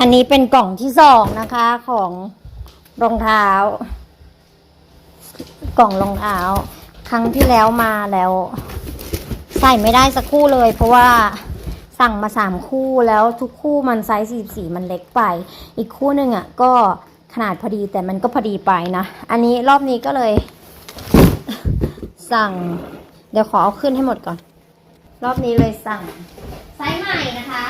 อันนี้เป็นกล่องที่สองนะคะของรองเท้า กล่องรองเท้า ครั้งที่แล้วมาแล้ว ใส่ไม่ได้สักคู่เลย เพราะว่าสั่งมาสามคู่แล้วทุกคู่มันไซส์44มันเล็กไป อีกคู่หนึ่งอะก็ขนาดพอดีแต่มันก็พอดีไปนะ อันนี้รอบนี้ก็เลย สั่ง เดี๋ยวขอเอาขึ้นให้หมดก่อน รอบนี้เลยสั่งไซส์ใหม่นะคะ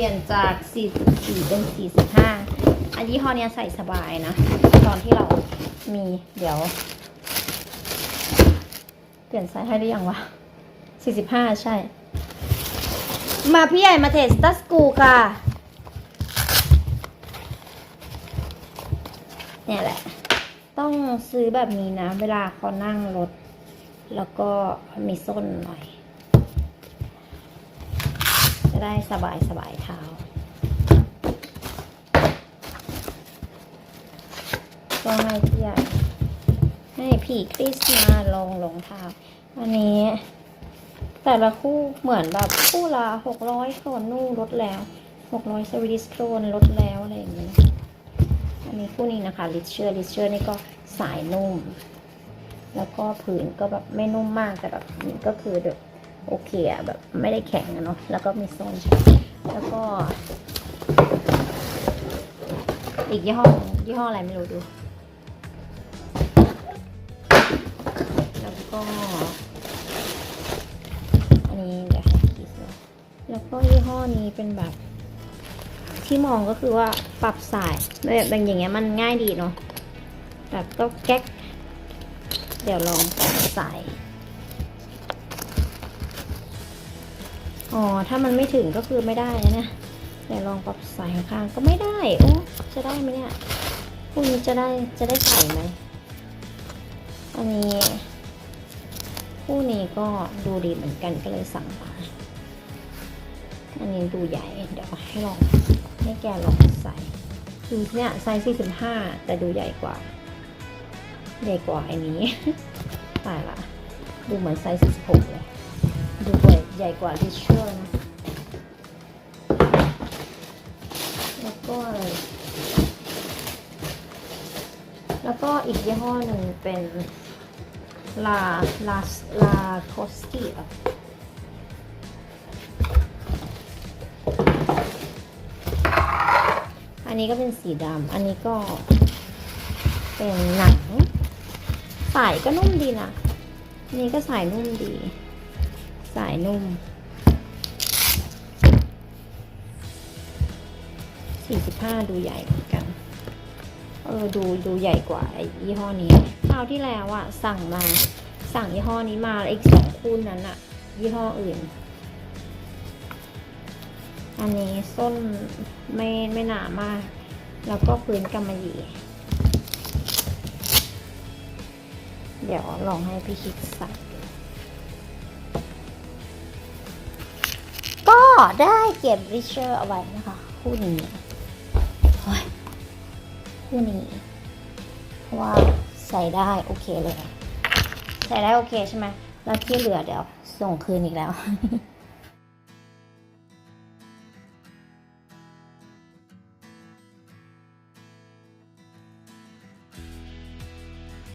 ปลี่ยนจาก 44 เป็น 45 อันยี่ห้อเนี้ยใส่สบายนะ ตอนที่เรามีเดี๋ยว เปลี่ยนไซส์ให้ได้ยังวะ 45 ใช่ มาพี่ใหญ่มาเทสตัสกูค่ะ เนี่ยแหละ ต้องซื้อแบบนี้นะ เวลาเขานั่งรถ แล้วก็มีส้นหน่อย จะได้สบายสบายเท้า ก็ให้พี่ใหญ่ให้พี่คริสมาลงรองเท้าอันนี้ แต่ละคู่เหมือนแบบคู่ละหกร้อยโครนนู่นลดแล้วหกร้อยสวีดิสโครนลดแล้วอะไรอย่างเงี้ยอันนี้คู่นี้นะคะลิเชอร์ลิเชอร์นี่ก็สายนุ่ม แล้วก็ผืนก็แบบไม่นุ่มมากแต่แบบนี่ก็คือแบบ โอเคอะแบบไม่ได้แข็งอะเนาะแล้วก็มีโซนแล้วก็ อีกยี่ห้อยี่ห้ออะไรไม่รู้ดู แล้วก็ อันนี้เดี๋ยวคิดนะแล้วก็ยี่ห้อนี้เป็นแบบ ที่มองก็คือว่าปรับสายแบบอย่างเงี้ยมันง่ายดีเนาะแบบก็แก๊ก เดี๋ยวลองปรับสาย อ๋อ ถ้ามันไม่ถึงก็คือไม่ได้นะเนี่ยเดี๋ยวลองปรับสายข้างก็ไม่ได้ โอ้จะได้ไหมเนี่ยพรุ่งนี้จะได้จะได้ใส่ไหมอันนี้คู่นี้ก็ดูดีเหมือนกันก็เลยสั่งมาอันนี้ดูใหญ่ เดี๋ยวให้ลองให้แกลองใส่คือเนี่ยไซส์45 แต่ดูใหญ่กว่า ใหญ่กว่าอ้นี้ตายละ ดูเหมือนไซส์46เลย ดูใหญ่ใหญ่กว่าลิเชอร์นะ แล้วก็อะไรแล้วก็อีกยี่ห้อหนึ่งเป็นลาลาลาโคสกี้อะอันนี้ก็เป็นสีดำ อันนี้ก็เป็นหนัง สายก็นุ่มดีนะ อันนี้ก็สายนุ่มดี สายนุ่ม 45 ดูใหญ่เหมือนกัน เออดูดูใหญ่กว่าไอ้ยี่ห้อนี้คราวที่แล้วอะสั่งมา สั่งยี่ห้อนี้มาอีกสองคู่นั้นอะยี่ห้ออื่น อันนี้ส้นไม่ไม่หนามาก แล้วก็พื้นกำมะหยี่เดี๋ยวลองให้พี่คิดใส่ดู ได้เก็บริเชอร์เอาไว้นะคะ คู่นี้คู่นี้เพราะว่าใส่ได้โอเคเลย ใส่ได้โอเคใช่ไหมแล้วที่เหลือเดี๋ยวส่งคืนอีกแล้ว